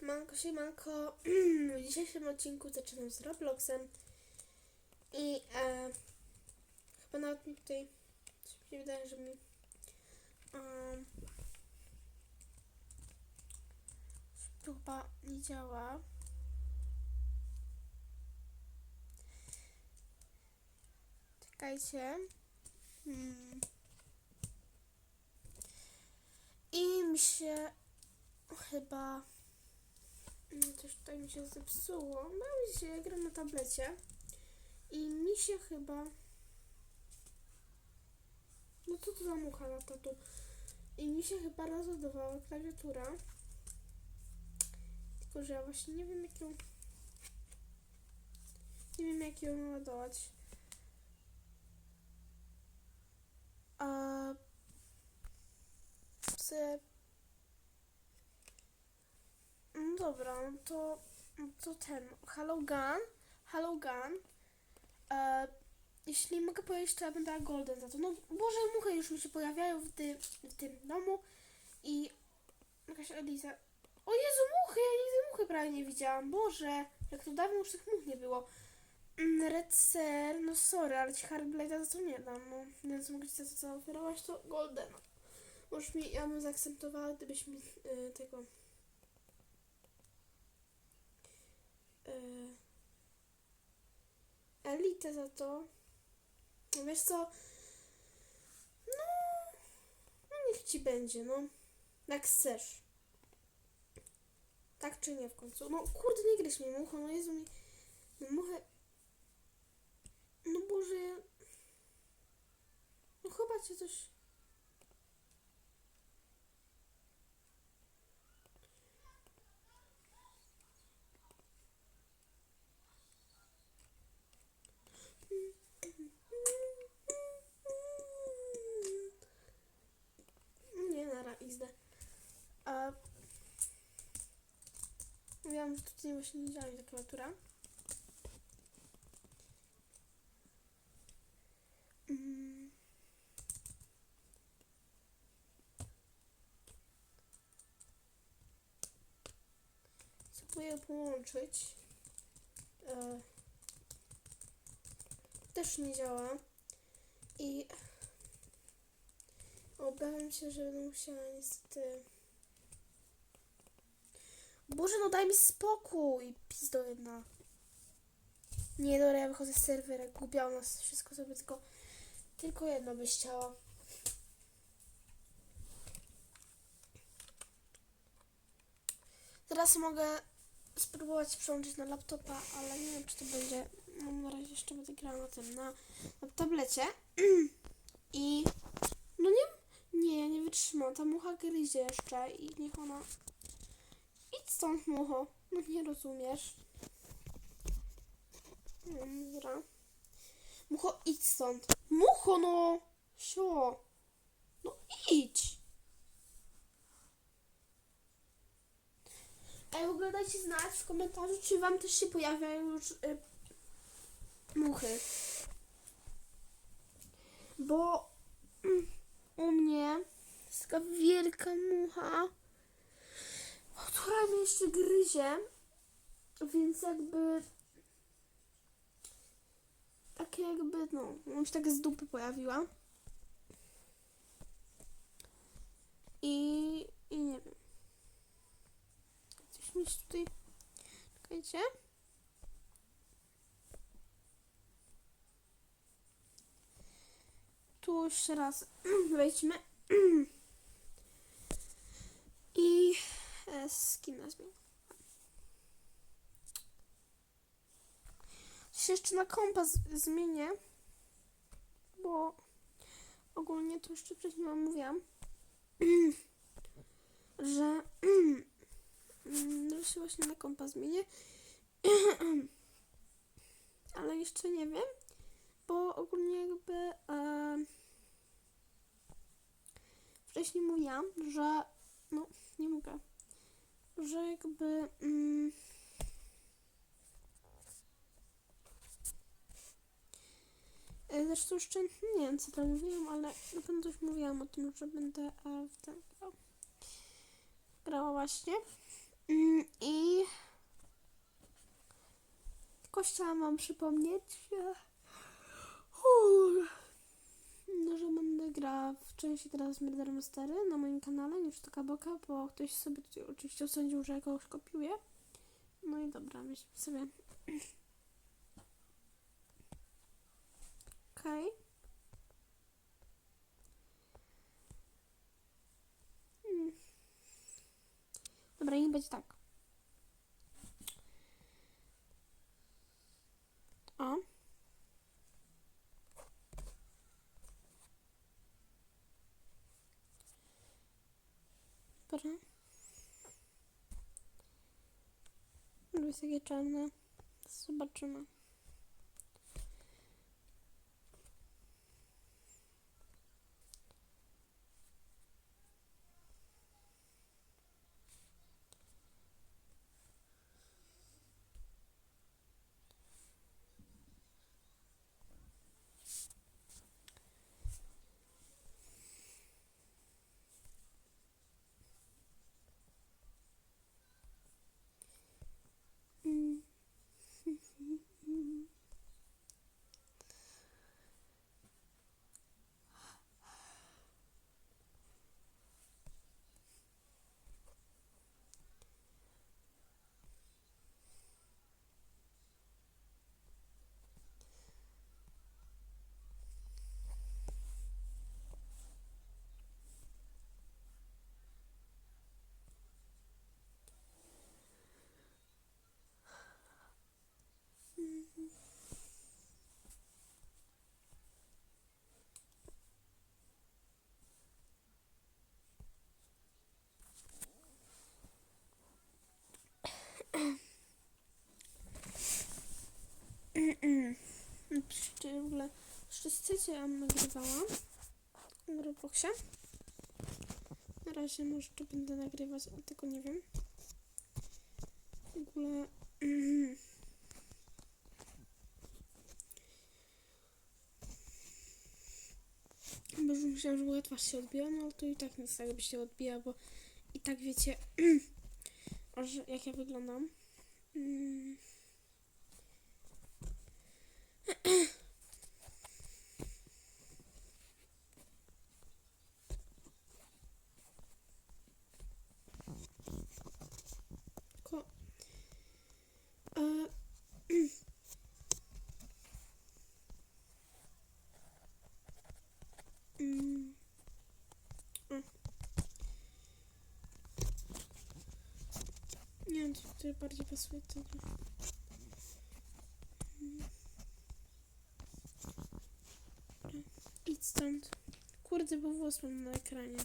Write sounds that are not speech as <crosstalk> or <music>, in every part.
Siemanko, siemanko. <clears throat> W dzisiejszym odcinku zaczynam z Robloxem. I e, chyba nawet mi tutaj coś wydaje, że mi um, to chyba nie działa. Czekajcie. Hmm. I mi się chyba Coś tutaj mi się zepsuło. Mam się, gram na tablecie. I mi się chyba... No co to za mucha lata tu? I mi się chyba rozładowała klawiatura. Tylko, że ja właśnie nie wiem jak ją... Nie wiem jak ją ładować. A... Psy... No dobra, to, to ten, Hello Gun, Hello Gun, e, jeśli mogę powiedzieć, to ja dała Golden za to. No Boże, muchy już mi się pojawiają w, ty, w tym domu i jakaś Eliza. O Jezu, muchy, ja nigdy muchy prawie nie widziałam. Boże, jak to dawno już tych much nie było. Mm, Red Ser, no sorry, ale ci Hardblade'a za to nie dam, no. Więc mogę ci za to zaoferować, to Golden. Możesz mi, ja bym zaakceptowała, gdybyś mi y, tego... Yy, elitę za to. Wiesz co? No, no niech ci będzie, no. Jak chcesz. Tak czy nie w końcu? No kurde, nie gryź mnie mucho, no Jezu mi... No muchę... No Boże... No chyba cię coś... Nie, nara, izdę. A... Tutaj właśnie nie działa mi ta klawiatura. Mm. Spróbuję połączyć. E... Też nie działa. I obawiam się, że będę musiała niestety... Boże, no daj mi spokój, pizdo jedna. Nie, dobra, ja wychodzę z serwera, głupia u nas wszystko sobie, tylko, tylko jedno byś chciała. Teraz mogę spróbować przełączyć na laptopa, ale nie wiem, czy to będzie. No, na razie jeszcze będę grała na tym, na, na tablecie. <clears throat> I no nie, nie, nie wytrzymam. Ta mucha gryzie jeszcze i niech ona. Idź stąd, mucho. No nie rozumiesz. Dobra. Mucho, idź stąd. Mucho, no! Sio. No idź. Ej, w ogóle dajcie znać w komentarzu, czy wam też się pojawiają już y, muchy. Bo mm, u mnie jest taka wielka mucha, która mnie jeszcze gryzie, więc jakby takie jakby, no, ona się tak z dupy pojawiła. I, i nie wiem. Coś mi się tutaj... Czekajcie. Tu jeszcze raz <clears throat> wejdźmy. <clears throat> I e, skina zmienię. Się jeszcze na kompas zmienię, bo ogólnie to jeszcze wcześniej wam mówiłam, <clears throat> że <clears throat> że się właśnie na kompa zmienię. <clears throat> Ale jeszcze nie wiem, bo ogólnie jakby e, wcześniej mówiłam, że no nie mogę, że jakby mm, e, Zresztą jeszcze nie wiem co tam mówiłam, ale na pewno coś mówiłam o tym, że będę e, w ten grał. Grała właśnie. Mm, I tylko chciałam wam przypomnieć, że, grała w części teraz Murder Mystery na moim kanale, niż taka boka, bo ktoś sobie tutaj oczywiście osądził, że kogoś kopiuję. No i dobra, myślę sobie. Okej. Mm. Dobra, niech będzie tak. O. Dobra. Jest takie czarne. Zobaczymy. Mm. Czy w ogóle ja nagrywałam w Robloxie? Na razie może to będę nagrywać, ale tego nie wiem. W ogóle... Bo już myślałam, że moja twarz się odbija, no ale to i tak nic tak by się odbija, bo i tak wiecie, <clears throat> jak ja wyglądam. Mm. <clears throat> Ko. E, mm. O. Tutaj bardziej pasuje to. Idź stąd. Kurde, bo włos mam na ekranie.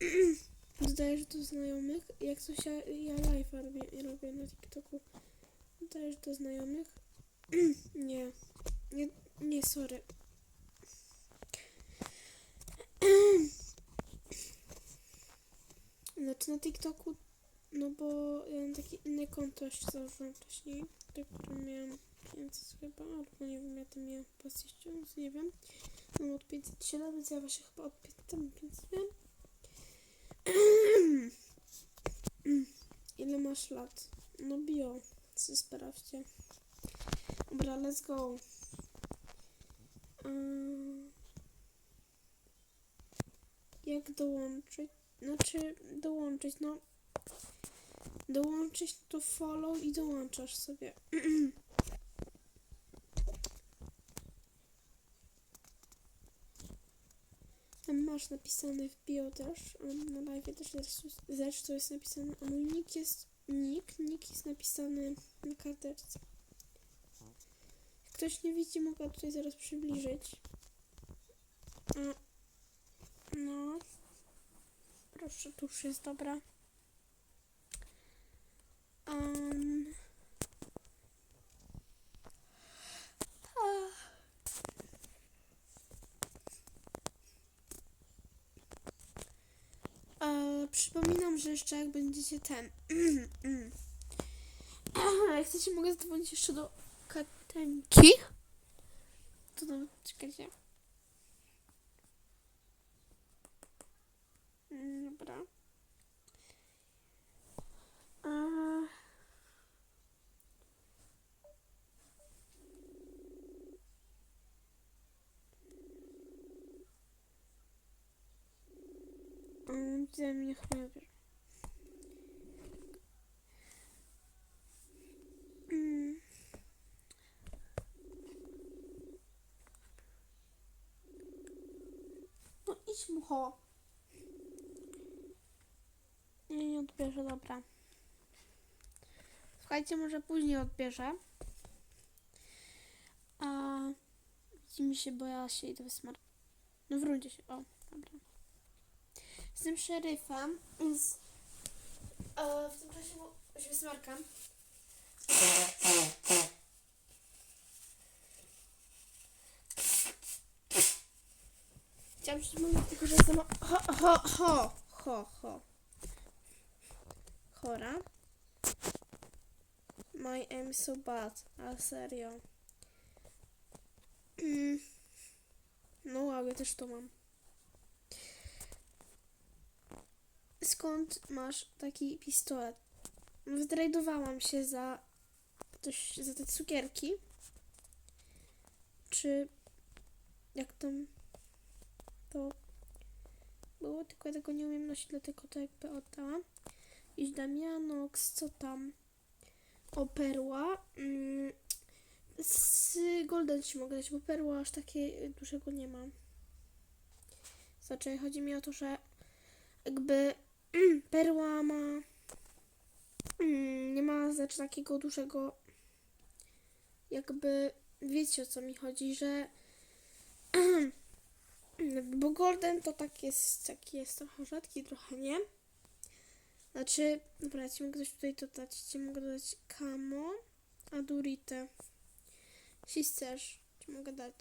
<clears throat> Dodajesz do znajomych. Jak coś ja, ja live robię, robię na TikToku. Dodajesz do znajomych. nie. Nie, nie, sorry. Znaczy na TikToku, no bo ja mam takie jeszcze założyłam wcześniej, do którego miałam 500 chyba, albo nie wiem, ja tam chyba z tysiąc, nie wiem. Mam od 507, więc ja właśnie chyba od 500 wiem. <clears throat> Ile masz lat? No bio, co sprawdźcie. Dobra, let's go. Ym, jak dołączyć? Znaczy, dołączyć, no. Dołączyć to follow i dołączasz sobie. <clears throat> Tam masz napisane w bio też, na live też zresztą- zresztą jest napisane, a mój nick jest, nick, nick jest napisany na karteczce. Jak ktoś nie widzi, mogę tutaj zaraz przybliżyć. No. Proszę, tu już jest dobra. E, przypominam, że jeszcze jak będziecie ten. <clears throat> jak chcecie, mogę zadzwonić jeszcze do Katenki. To nawet czekajcie. Mm, Dobra. Widzę mnie chyba nie odbierze. Mm. No idź mucho. Nie, nie odbierze, dobra. Słuchajcie, może później odbierze. A widzimy się, bo ja się idę wysmar. No w rundzie się. O, dobra. Jestem szeryfem, więc e, w tym czasie bo się wysmarkam. Chciałam mówić, tylko że jestem ho, ho, ho, ho, ho. Chora. My aim so bad. A serio. Mm. No ja też to mam. Skąd masz taki pistolet? Zdrajdowałam się za coś, za te cukierki. Czy jak tam to było, tylko ja tego nie umiem nosić, dlatego to jakby oddałam. Iść Damianox, co tam? O, perła. Mm, z Golden ci mogę dać, bo perła aż takie dużego nie mam. Znaczy, chodzi mi o to, że jakby perła ma mm, nie ma znaczy takiego dużego jakby wiecie o co mi chodzi, że <clears throat> bo golden to tak jest, taki jest trochę rzadki, trochę nie. Znaczy, dobra, ja ci mogę coś tutaj dodać. Ci mogę dodać Camo, Adurite. Jeśli chcesz, ci mogę dać.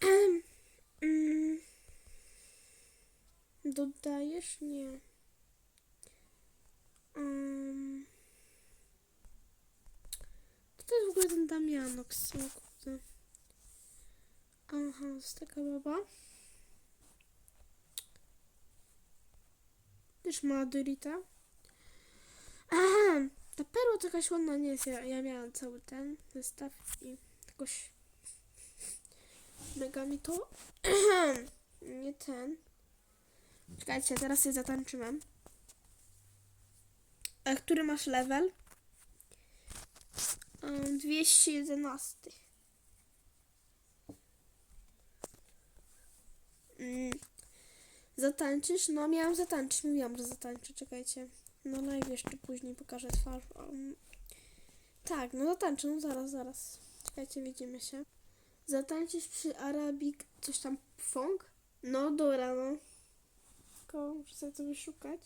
<clears throat> Mm. Dodajesz? Nie. Um. To jest w ogóle ten Damianox? O kurde. Aha, jest taka baba. Też ma Dorita. Aha, ta perła to jakaś ładna nie jest. Ja, ja miałam cały ten zestaw i jakoś <laughs> mega mi to <clears throat> nie ten. Czekajcie, teraz się zatańczyłem. A który masz level? Um, 211. Mm. Zatańczysz? No miałam zatańczyć, mówiłam, że zatańczę, czekajcie. No live jeszcze później pokażę twarz. Um, tak, no zatańczę, no zaraz, zaraz. Czekajcie, widzimy się. Zatańczysz przy Arabik coś tam funk? No dobra, no. Tylko muszę sobie to wyszukać.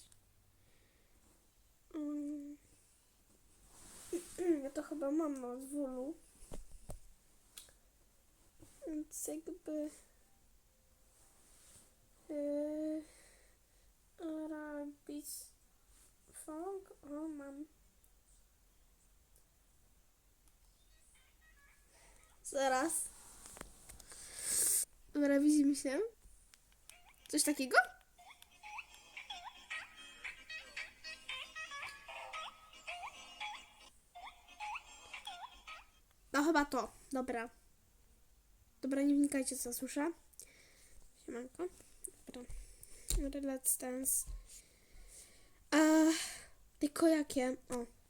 Ja to chyba mam na zwolu. Więc jakby... Yy, Arabis funk? O, mam. Zaraz. Dobra, widzimy się. Coś takiego? No chyba to. Dobra. Dobra, nie wnikajcie co słyszę. Siemanko. Dobra. Let's dance. A, tylko jakie? O.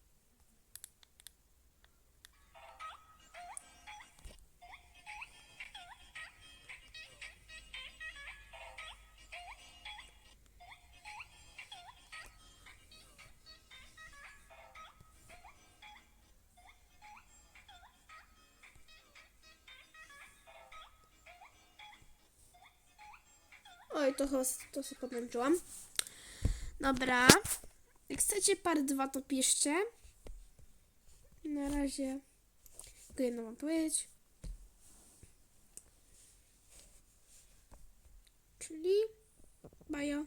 Oj, to to sobie podmęczyłam. Dobra. Jak chcecie part 2, to piszcie. Na razie tylko jedno mam powiedzieć. Czyli bajo.